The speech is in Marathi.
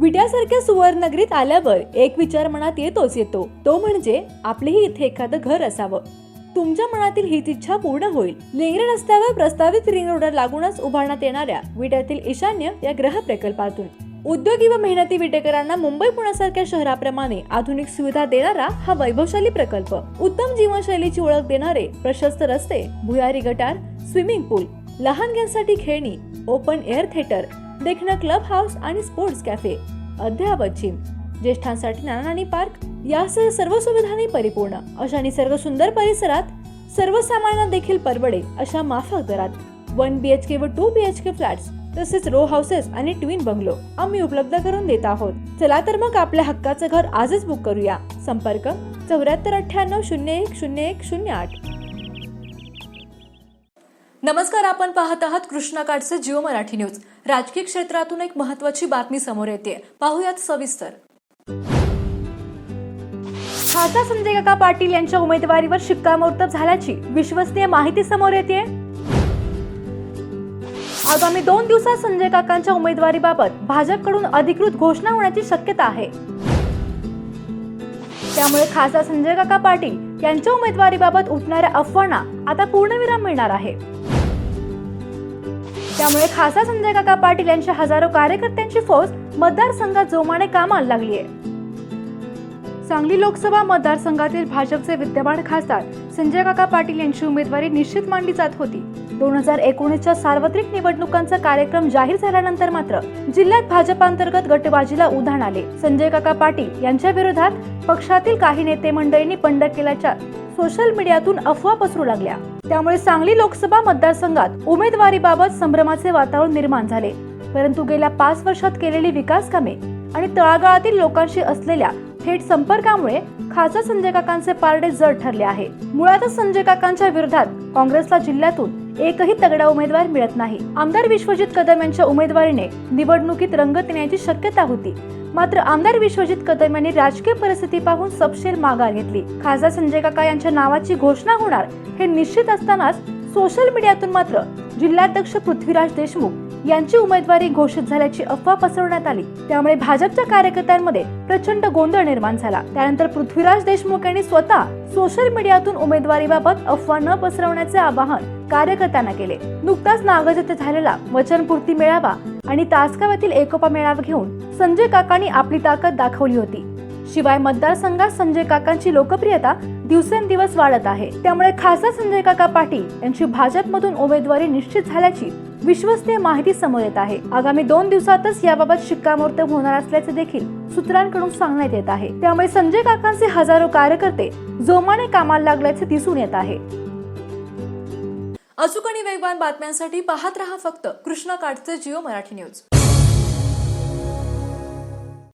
विट्यासारख्या सुवर्णनगरीत आल्यावर एक विचार मनात येतोच येतो. तो म्हणजे आपलेही इथे एखादं घर असावं. तुमच्या मनातील हीच इच्छा पूर्ण होईल. लेंगरे रस्त्यावर प्रस्तावित रिंग रोडर लागूनच उभारण्यात येणाऱ्या विट्यातील ईशान्य या ग्रह प्रकल्पातून. उद्योगी व मेहनती विटेकरांना मुंबई पुण्यासारख्या शहराप्रमाणे आधुनिक सुविधा देणारा हा वैभवशाली प्रकल्प. उत्तम जीवनशैलीची ओळख देणारे प्रशस्त रस्ते भुयारी गटार स्विमिंग पूल लहानग्यांसाठी खेळणी ओपन एअर थिएटर देखणं क्लब हाऊस आणि स्पोर्ट्स कॅफे. अद्यावत जिम ज्येष्ठांसाठी नानानी पार्क यासह सर्व सुविधांनी परिपूर्ण. अशा निसर्ग सुंदर परिसरात सर्वसामान्यांना देखील परवडे अशा माफक दरात. वन बी एच के व two B H K flats तसेच रो हाऊसेस आणि ट्विन बंगलो आम्ही उपलब्ध करून देत आहोत. चला तर मग आपल्या हक्काचं घर आजच बुक करूया. संपर्क चौऱ्याहत्तर अठ्ठ्याण्णव शून्य एक शून्य एक शून्य आठ. नमस्कार आपण पाहत आहात कृष्णाकाठचे जिओ मराठी न्यूज. राजकीय क्षेत्रातून एक महत्वाची बातमी समोर येते. पाहूयात सविस्तर. खासदार संजय काका पाटील यांच्या उमेदवारीवर शिक्कामोर्तब झाल्याची विश्वसनीय माहिती समोर येते आगामी दोन दिवसात संजय काकांच्या उमेदवारीबाबत भाजपकडून अधिकृत घोषणा होण्याची शक्यता आहे. त्यामुळे खासदार संजय काका पाटील यांच्या उमेदवारीबाबत उठणाऱ्या अफवांना आता पूर्णविराम मिळणार आहे. त्यामुळे खासदार संजय काका पाटील यांच्या हजारो कार्यकर्त्यांची फौज मतदारसंघात जोमाने कामाला लागली आहे. सांगली लोकसभा मतदारसंघातील भाजपचे विद्यमान खासदार संजय काका पाटील यांची उमेदवारी निश्चित मांडली जात होती. दोन हजार एकोणीसच्या सार्वत्रिक निवडणुकांचा कार्यक्रम जाहीर झाल्यानंतर मात्र जिल्ह्यात भाजपांतर्गत गटबाजीला उधाण आले. संजय काका पाटील यांच्या विरोधात पक्षातील काही नेते मंडळींनी बंड केल्याच्या सोशल मीडियातून अफवा पसरू लागल्या. त्यामुळे सांगली लोकसभा मतदारसंघात उमेदवारीबाबत संभ्रमाचे वातावरण निर्माण झाले. परंतु गेल्या पाच वर्षात केलेली विकास कामे आणि तळागाळातील लोकांशी असलेल्या थेट संपर्कामुळे खासदार संजय काकांचे पारडे जड ठरले आहे. मुळातच संजय काकांच्या विरोधात काँग्रेसला जिल्ह्यातून एकही तगडा उमेदवार मिळत नाही. आमदार विश्वजित कदम यांच्या उमेदवारीने निवडणुकीत रंगत येण्याची शक्यता होती. मात्र आमदार विश्वजित कदम यांनी राजकीय परिस्थिती पाहून सपशेर माघार घेतली. खासदार संजय काका यांच्या नावाची घोषणा होणार हे निश्चित असतानाच सोशल मीडियातून मात्र जिल्हाध्यक्ष पृथ्वीराज देशमुख यांची उमेदवारी घोषित झाल्याची अफवा पसरवण्यात आली. त्यामुळे भाजपच्या कार्यकर्त्यांमध्ये प्रचंड गोंधळ निर्माण झाला. त्यानंतर पृथ्वीराज देशमुख यांनी स्वतः सोशल मीडियातून उमेदवारीबाबत अफवा न पसरवण्याचे आवाहन कार्यकर्त्यांना केले. नुकताच नागज येथे झालेला वचनपूर्ती मेळावा आणि तासगाव येथील एकोपा मेळावा घेऊन संजय काकांनी आपली ताकद दाखवली होती. शिवाय मतदारसंघात संजय काकांची लोकप्रियता दिवसेंदिवस वाढत आहे. त्यामुळे खासदार संजय काका पाटील यांची भाजपमधून उमेदवारी निश्चित झाल्याची विश्वसनीय माहिती समोर येत आहे. आगामी दोन दिवसातच याबाबत शिक्कामोर्तब होणार असल्याचे देखील सूत्रांकडून सांगण्यात येत आहे. त्यामुळे संजय काकांचे हजारो कार्यकर्ते जोमाने कामाला लागल्याचे दिसून येत आहे. अचूक आणि वेगवान बातम्यांसाठी पाहत रहा फक्त कृष्णा काठचे जिओ मराठी न्यूज.